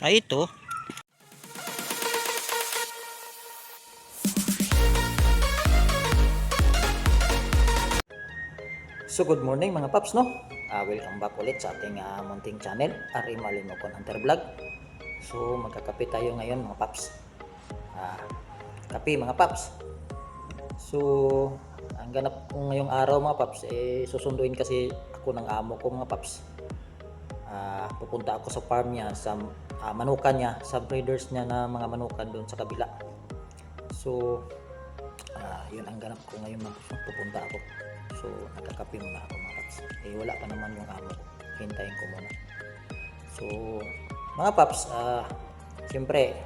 Ay, ito. So good morning mga paps no. Ah, welcome back ulit sa ating ah, munting channel, Ari Malimokon Hunter Vlog. So magkakape tayo ngayon mga paps. Ah, kape mga paps. So ang ganap ko ngayong araw mga paps eh susunduin kasi ako ng amo ko mga paps. Ah, pupunta ako sa farm niya sa ah, manukan niya, sa breeders niya na mga manukan doon sa kabila. So Ah, yun ang ganap ko ngayon mga paps. Pupunta ako. So, nagkakape muna ako mga paps. Eh, wala pa naman yung amo ko. Hintayin ko muna. So, mga paps, ah, siyempre,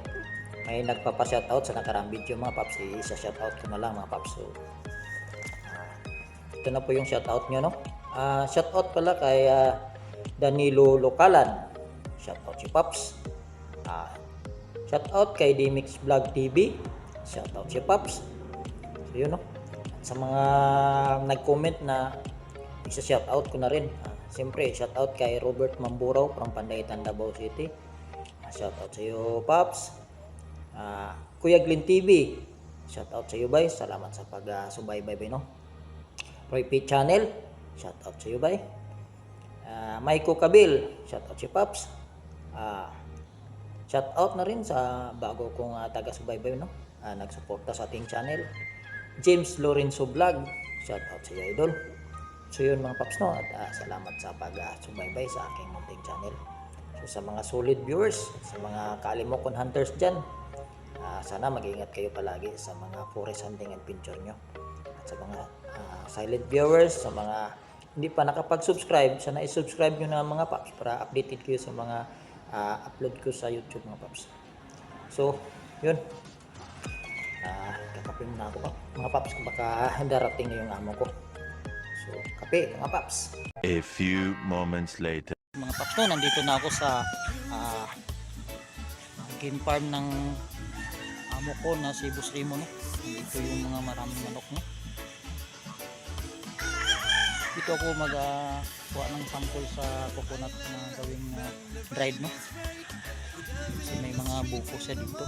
may nagpapa-shoutout sa nakarang video mga paps. Eh, isa-shoutout ko na lang mga paps. So, ah, ito na po yung shoutout nyo, no? Ah, shoutout pala kay ah, Danilo Localan. Shoutout si Paps. Ah, shoutout kay Dimix Vlog TV. Shoutout si Paps. So yun no. Sa mga nag-comment na isa shoutout ko na rin. Ah, Siyempre, shoutout kay Robert Mamburao from Pandaitan, Davao City. Ah, shoutout sa iyo, Paps. Ah, Kuya Glenn TV. Shoutout sa iyo, bay. Salamat sa pag-subaybay, bay, no? Roy P. Channel. Shoutout sa iyo, bay. Ah, Maiko Kabil. Shoutout si Paps. Ah, Shoutout na rin sa bago kong uh, taga-subaybay, no? Ah, nagsuporta sa ating channel. James Lorenzo Vlog. Shoutout sa iyo, idol. So yun mga paps no, at ah, salamat sa pag-subaybay sa aking munting channel. So sa mga solid viewers, sa mga kalimokon hunters dyan, ah, sana mag-ingat kayo palagi sa mga forest hunting and pinture nyo. At sa mga ah, silent viewers, sa mga hindi pa nakapag-subscribe, sana i-subscribe nyo na mga paps para updated kayo sa mga ah, upload ko sa YouTube mga paps. So, yun. Ah, kakape muna ako pa. Mga paps, baka darating na yung amo ko. So, kape, mga paps. A few moments later. Mga paps, no, nandito na ako sa ah, game farm ng amo ko na si Boss Remo, no. Dito yung mga maraming manok, no. Dito ako mag ah, kuha ng sample sa coconut na gawing ah, dried, no. Kasi may mga buko siya dito.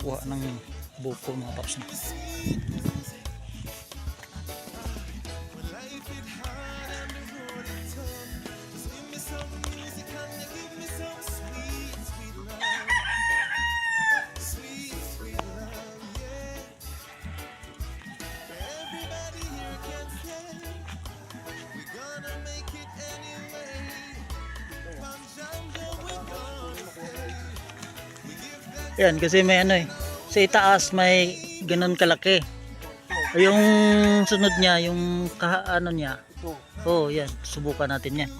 Kukuha ng buko mga paps. Yan, kasi may ano eh. Sa itaas may ganun kalaki. Yung sunod niya, yung kaha, ano niya. Oh, yan. Subukan natin yan.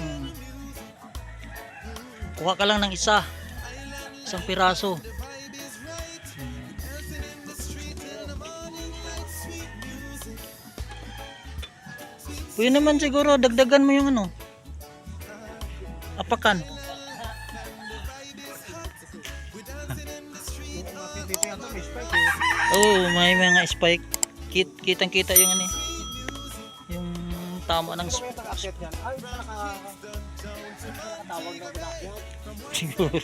Hmm. Kuha ka lang ng isa. Isang piraso. Hmm. Pwede naman siguro, dagdagan mo yung ano. Apakan. Oh, may mga spike. Kit kitang kita yung ano eh. Yung tama ng sp- siguro.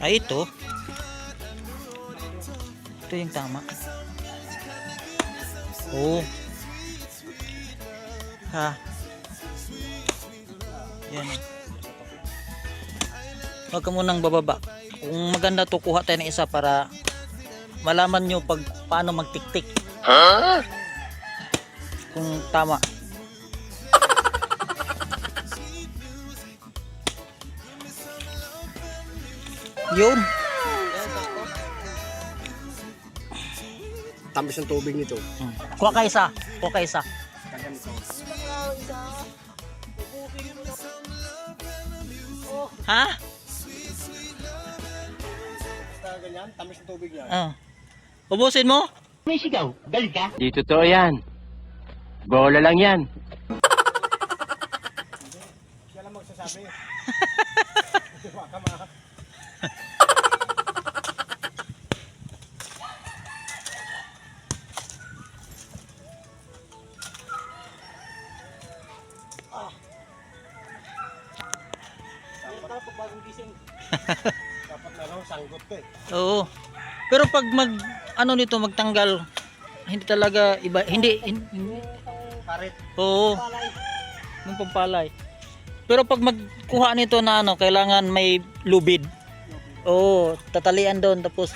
Ay, ito. Ito yung tama. Oh. Ha. Yan. Huwag ka munang bababa. Kung maganda to, kuha tayo ng isa para malaman nyo pag paano magtiktik. Kung tama. Yun. tamis ng tubig nito. Hmm. Kuha ka isa. Kuha ka isa. Ha? Basta ganyan, tamis ng tubig niya. Oh. Ubusin mo? Di totoo yan. Bola lang yan. Siya lang magsasabi. Baka ma... Dapat na lang, sanggot ko eh. Oo. Pero pag mag ano nito magtanggal hindi talaga iba hindi, hindi Karit. oo. Yung pampalay. Pero pag magkuha nito na ano, kailangan may lubid. Oo, tatalian doon tapos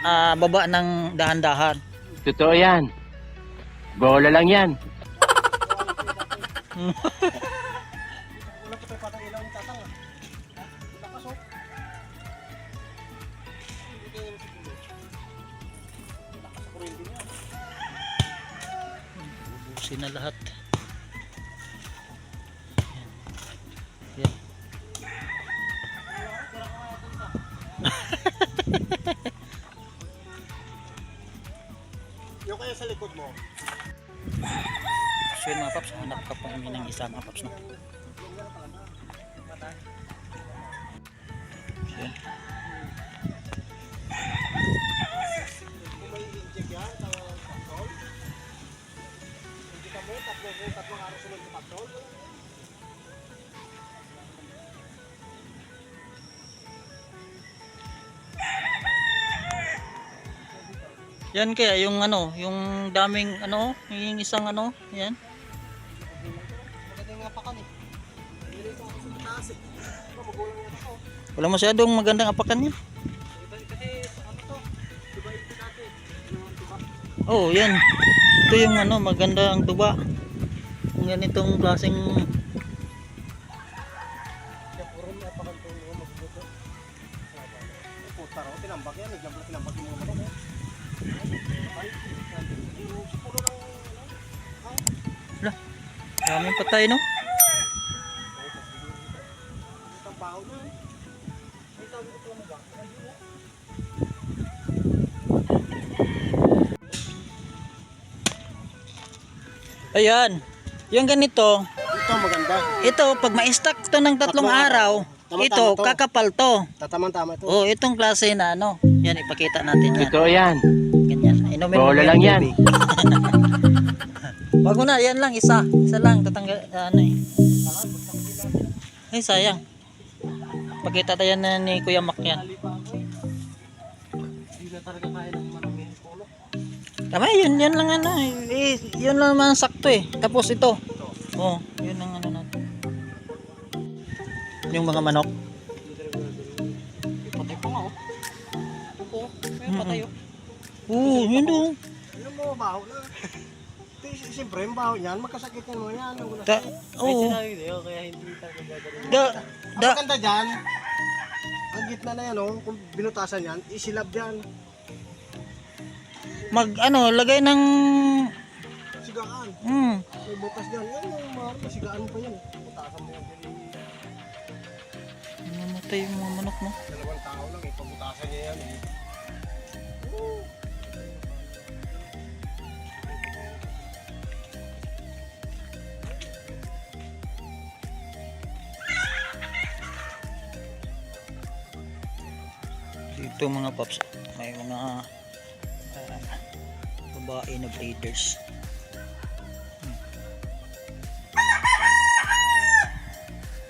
ah, baba ng dahan-dahan. Totoo yan. Bola lang yan. Wala pa tayo ilang tatang oh. Hindi kayo sa pulo. Lakas sa kurente niya. Ubusin na lahat. Yan. Yan. Yung kaya sa likod mo. So yun mga paps, hanap ka pa kami ng isa mga paps no. Yan kaya yung ano, yung daming ano, yung isang ano, yan. Maganda yung apakan eh. Wala masyadong magandang apakan diba? Oh, yan. Ito yung ano, maganda ang tuba. Yung ganitong klaseng Kaya puro may apakan Ayan. Yung ganito, Ito maganda. ito pag ma-stack to ng tatlong Tatlong araw, Tama-tama ito to. kakapal to. Tatamang-tama ito. Oh, itong klase na ano. Yan ipakita natin yan. Totoo yan. Ganyan. Inumin mo Bola lang yan. Wag mo na, yan lang isa. Isa lang tatanggal ano eh. Ay sayang. Pakita tayo na ni Kuya Mac yan. Tama, yun, yan lang ano. Eh, yun lang naman ang sakto eh. Tapos ito. Oh, yun ang ano natin. Yung mga manok. Patay po nga oh. Opo, may patay oh. Oo, yun oh. Ano mo, baho na. Siyempre, yung baho niyan, magkasakit yan mo yan. Ang. Da, oo. kaya hindi talaga gagawin. Da, Ang da, maganda dyan, ang gitna na yan, oh, kung binutasan yan, isilab dyan. Mag ano, lagay ng Sigaan. hmm, May butas dyan. Yan yung mga masigaan mo pa yan. Butasan mo yan. namatay yung mga manok no. Dalawang tao lang, eh. Pabutasan niya yan. Eh. Dito mga paps, may mga babae na breeders. Hmm.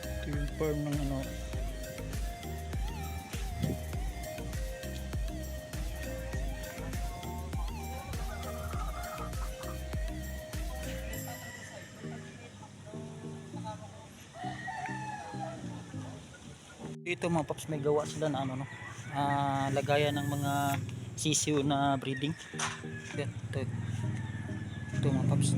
Ito yung farm ng ano. Dito mga paps may gawa sila na ano no. Ah, lagayan ng mga sisiw na breeding. Yan, ito. Ito mga paps.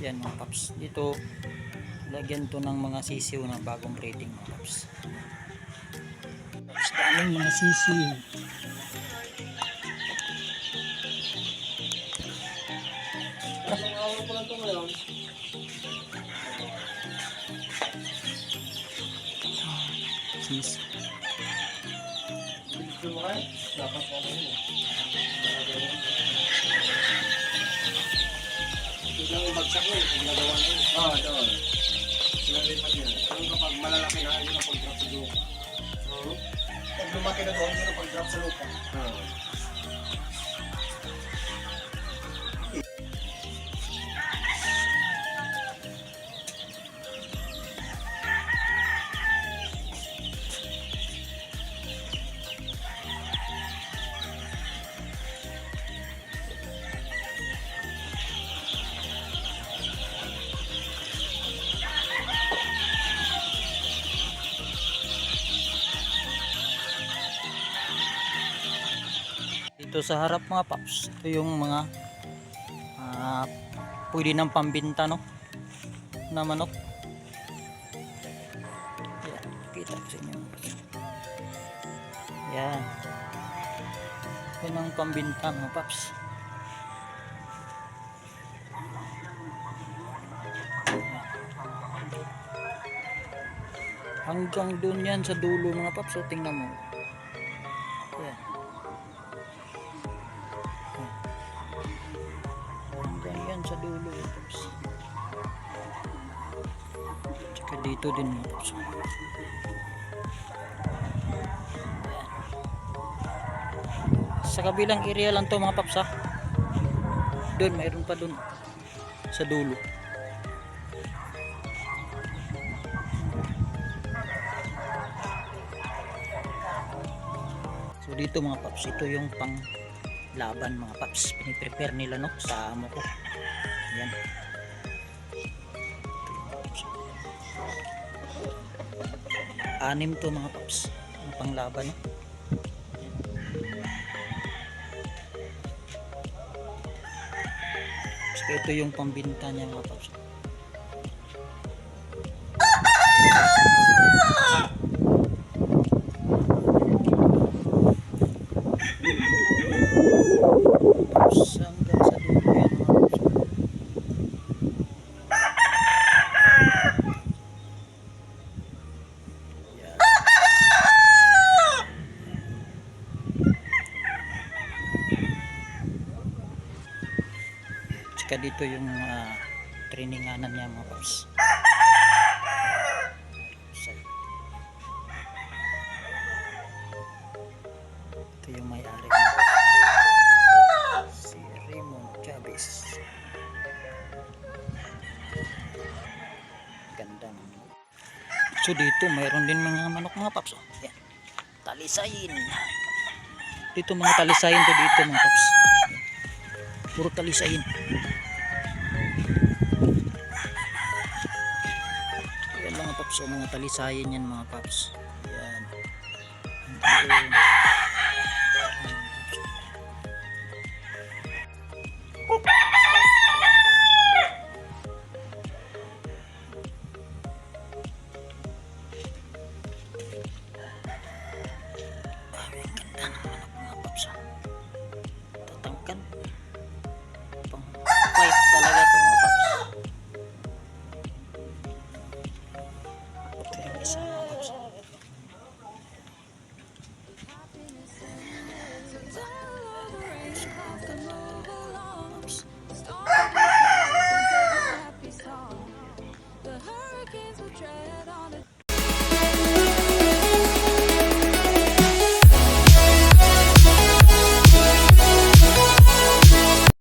Yan mga paps. Dito, lagyan to ng mga sisiw na bagong breeding mga paps. Paps, daming mga sisiw. Ito ngayon. Sisiw. Gusto mo kayo? Dapat ka na yun. Ito lang yung bagsak mo, yung nagawa na yun. Oo, ito. Sinalipat niya. Pero kapag malalaki na, yun ang pag-drop sa lupa. Pag lumaki na doon, yun ang pag-drop sa lupa. Dito sa harap mga paps, ito yung mga ah, pwede ng pambinta no na manok. Yan, kita ko sa inyo. Yan. Yan ang pambinta mga paps. Hanggang doon yan sa dulo mga paps. So tingnan mo. Dito din mga. Yan. Sa kabilang area lang to mga paps ha. Doon, mayroon pa doon. Sa dulo. So dito mga paps, ito yung pang laban mga paps. Piniprepare nila no sa amo ko. Yan. Anim to mga paps. Ang panglaban no. Ito yung pambinta niya mga. Paps Tsaka dito yung uh, traininganan niya mga paps. Ito yung may-ari. Si Raymond Chavez. Ganda ng So dito mayroon din mga manok mga paps. Oh. Talisayin. Dito mga talisayin to dito mga paps. Puro talisayin. Oh, yan mga paps o mga talisayan yan mga paps yan Boop!